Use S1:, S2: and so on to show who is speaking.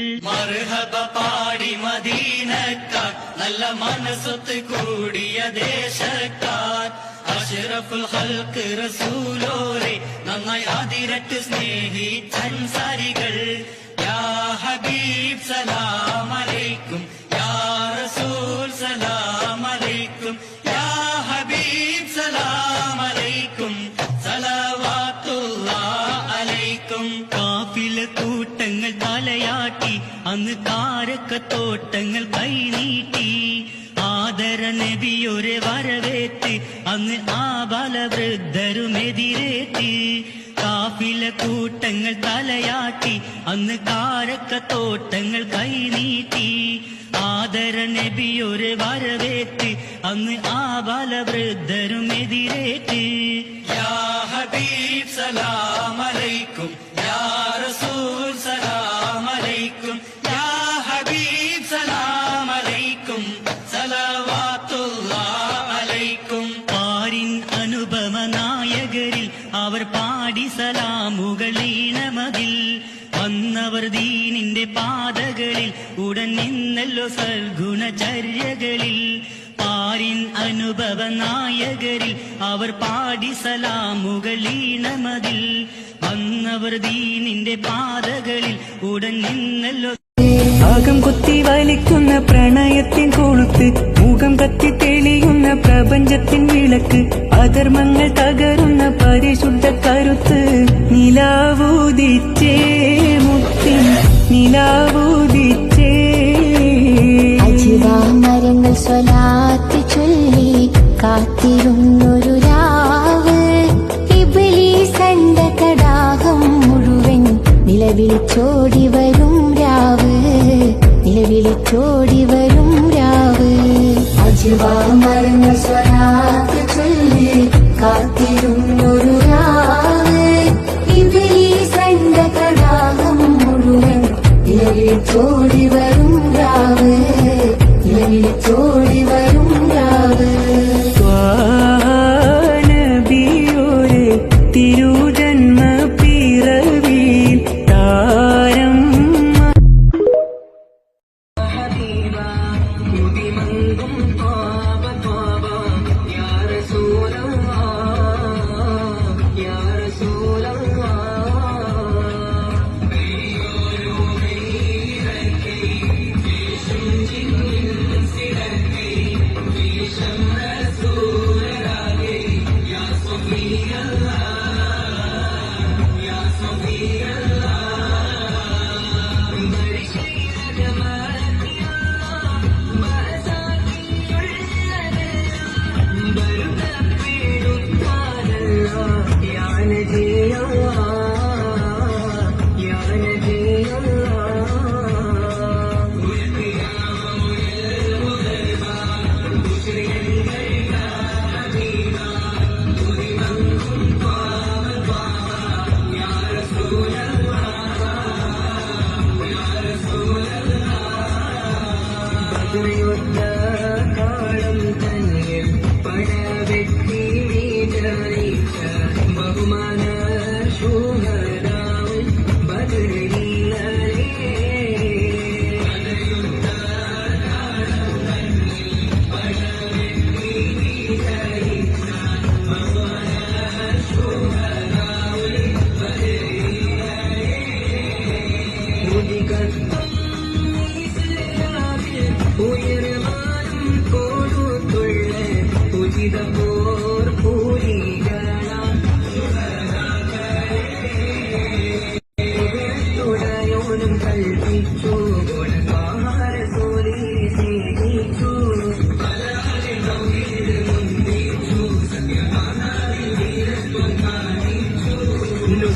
S1: മർഹബ പാടി മദീനക്കാർ നല്ല മനസ്സത്ത് കൂടിയ ദേശക്കാർ. അഷ്റഫുൽ ഹൽക്ക് റസൂലോരെ നന്നായി അതിരട്ട് സ്നേഹിച്ചൻസാരികൾ യാ ഹബീബ് സലാം കാഫില കൂട്ടങ്ങൾ തലയാട്ടി അന്ന് കാരക്കത്തോട്ടങ്ങൾ കൈനീട്ടി ആദര നബിയൊരു വരവേറ്റ് അന്ന് ആ ബലവൃദ്ധരുമെതിരേറ്റ്. കാഫില കൂട്ടങ്ങൾ തലയാട്ടി അന്ന് കാരക്കത്തോട്ടങ്ങൾ കൈനീട്ടി ആദര നബിയൊരു വരവേറ്റ് അന്ന് ആ ബലവൃദ്ധരുമെതിരേറ്റ്. യാ ഹബീബ് നായകരിൽ അവർ പാടി സലാമുകൾ ഈണമതിൽ. വന്നവർ ദീനിന്റെ പാതകളിൽ ഉടൻ നിന്നല്ലോ സൽഗുണചര്യകളിൽ. പാരിൻ അനുഭവ നായകരിൽ അവർ പാടി സലാമുകൾ ഈണമതിൽ. വന്നവർ ദീനിന്റെ പാതകളിൽ ഉടൻ നിന്നല്ലോ
S2: ഭാഗം കൊത്തി വലിക്കുന്ന പ്രണയത്തിൻ കൊളുത്ത് മുഖം കത്തി തെളിയുന്ന പ്രപഞ്ചത്തിൻ വിളക്ക് അധർമ്മങ്ങൾ തകരുന്ന
S3: കാത്തിരുന്നൊരു രാവ്. ഇബിലീസണ്ട തടാകം മുഴുവൻ നിലവിളിച്ചോടി വരും രാവ്. നിലവിളിച്ചോടി വരും രാവ്. അജിവാമരങ്ങൾ സ്വലാത്ത് ചൊല്ലി കാത്തിരുന്നൊരു രാവ്. ഇബിലീസണ്ട തടാകം മുഴുവൻ നിലവിളിച്ചോടി വരും രാവ്. നിലവിളിച്ചോടി വരും രാവ്.